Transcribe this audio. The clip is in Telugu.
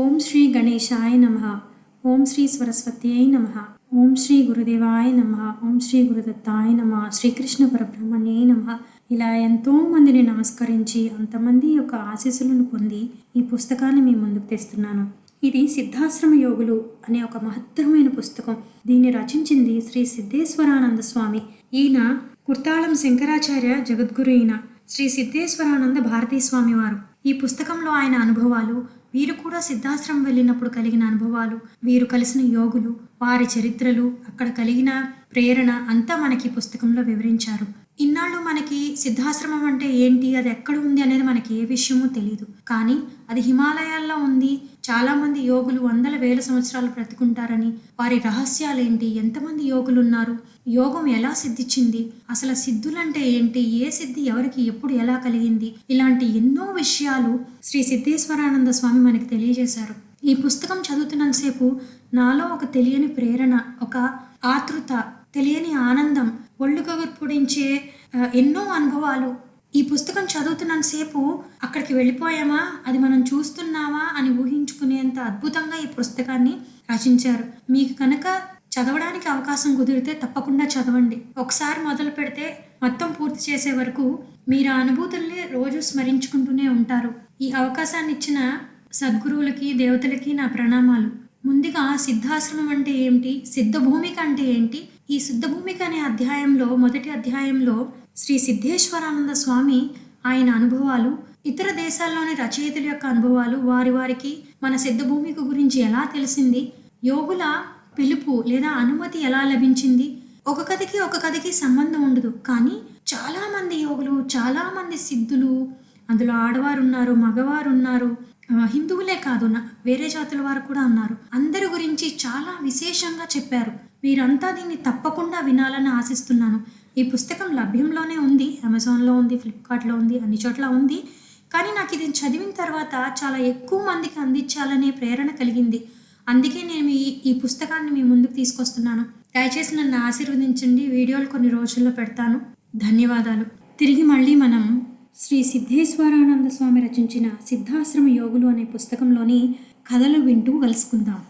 ఓం శ్రీ గణేశాయ నమ. ఓం శ్రీ సరస్వత్యై నమ. ఓం శ్రీ గురుదేవాయ నమ. ఓం శ్రీ గురుదత్తాయ నమ. శ్రీకృష్ణ పరబ్రహ్మణ్యే నమ. ఇలా ఎంతో మందిని నమస్కరించి అంతమంది యొక్క ఆశీస్సులను పొంది ఈ పుస్తకాన్ని మీ ముందుకు తెస్తున్నాను. ఇది సిద్ధాశ్రమ యోగులు అనే ఒక మహత్తరమైన పుస్తకం. దీన్ని రచించింది శ్రీ సిద్ధేశ్వరానంద స్వామి. ఈయన కుర్తాళం శంకరాచార్య జగద్గురు ఈయన. శ్రీ సిద్ధేశ్వరానంద భారతీ స్వామివారు ఈ పుస్తకంలో ఆయన అనుభవాలు వీరు కూడా సిద్ధాశ్రమం వెళ్ళినప్పుడు కలిగిన అనుభవాలు వీరు కలిసిన యోగులు వారి చరిత్రలు అక్కడ కలిగిన ప్రేరణ అంతా మనకి పుస్తకంలో వివరించారు. ఇన్నాళ్ళు మనకి సిద్ధాశ్రమం అంటే ఏంటి అది ఎక్కడ ఉంది అనేది మనకి ఏ విషయమూ తెలియదు కానీ అది హిమాలయాల్లో ఉంది చాలామంది యోగులు వందల వేల సంవత్సరాలు బ్రతుకుంటారని వారి రహస్యాలేంటి? ఎంతమంది యోగులు ఉన్నారు యోగం ఎలా సిద్ధించింది? అసలు సిద్ధులంటే ఏంటి? ఏ సిద్ధి ఎవరికి ఎప్పుడు ఎలా కలిగింది? ఇలాంటి ఎన్నో విషయాలు శ్రీ సిద్ధేశ్వరానంద స్వామి మనకి తెలియజేశారు. ఈ పుస్తకం చదువుతున్నంతసేపు నాలో ఒక తెలియని ప్రేరణ ఒక ఆతృత తెలియని ఆనందం ఒళ్ళు గగురు పొడించే ఎన్నో అనుభవాలు ఈ పుస్తకం చదువుతున్నంతసేపు అక్కడికి వెళ్ళిపోయామా? అది మనం చూస్తున్నామా? అని ఊహించుకునేంత అద్భుతంగా ఈ పుస్తకాన్ని రచించారు. మీకు కనుక చదవడానికి అవకాశం కుదిరితే తప్పకుండా చదవండి. ఒకసారి మొదలు పెడితే మొత్తం పూర్తి చేసే వరకు మీరు ఆ అనుభూతుల్ని రోజు స్మరించుకుంటూనే ఉంటారు. ఈ అవకాశాన్ని ఇచ్చిన సద్గురువులకి దేవతలకి నా ప్రణామాలు. ముందుగా సిద్ధాశ్రమం అంటే ఏమిటి? సిద్ధభూమిక అంటే ఏంటి? ఈ సిద్ధభూమిక అనే అధ్యాయంలో మొదటి అధ్యాయంలో శ్రీ సిద్ధేశ్వరానంద స్వామి ఆయన అనుభవాలు ఇతర దేశాల్లోని రచయితల యొక్క అనుభవాలు వారి వారికి మన సిద్ధభూమిక గురించి ఎలా తెలిసింది? యోగుల పిలుపు లేదా అనుమతి ఎలా లభించింది? ఒక కథకి ఒక కథకి సంబంధం ఉండదు. కానీ చాలామంది యోగులు చాలామంది సిద్ధులు అందులో ఆడవారు ఉన్నారు మగవారు ఉన్నారు హిందువులే కాదు వేరే జాతుల వారు కూడా ఉన్నారు అందరి గురించి చాలా విశేషంగా చెప్పారు. మీరంతా దీన్ని తప్పకుండా వినాలని ఆశిస్తున్నాను. ఈ పుస్తకం లభ్యంలోనే ఉంది అమెజాన్లో ఉంది ఫ్లిప్కార్ట్లో ఉంది అన్ని చోట్ల ఉంది. కానీ నాకు ఇది చదివిన తర్వాత చాలా ఎక్కువ మందికి అందించాలనే ప్రేరణ కలిగింది. అందుకే నేను ఈ ఈ పుస్తకాన్ని మీ ముందుకు తీసుకొస్తున్నాను. దయచేసి నన్ను ఆశీర్వదించండి వీడియోలు కొన్ని రోజుల్లో పెడతాను. ధన్యవాదాలు. తిరిగి మళ్ళీ మనం శ్రీ సిద్ధేశ్వరానంద స్వామి రచించిన సిద్ధాశ్రమ యోగులు అనే పుస్తకంలోని కథలు వింటూ కలుసుకుందాం.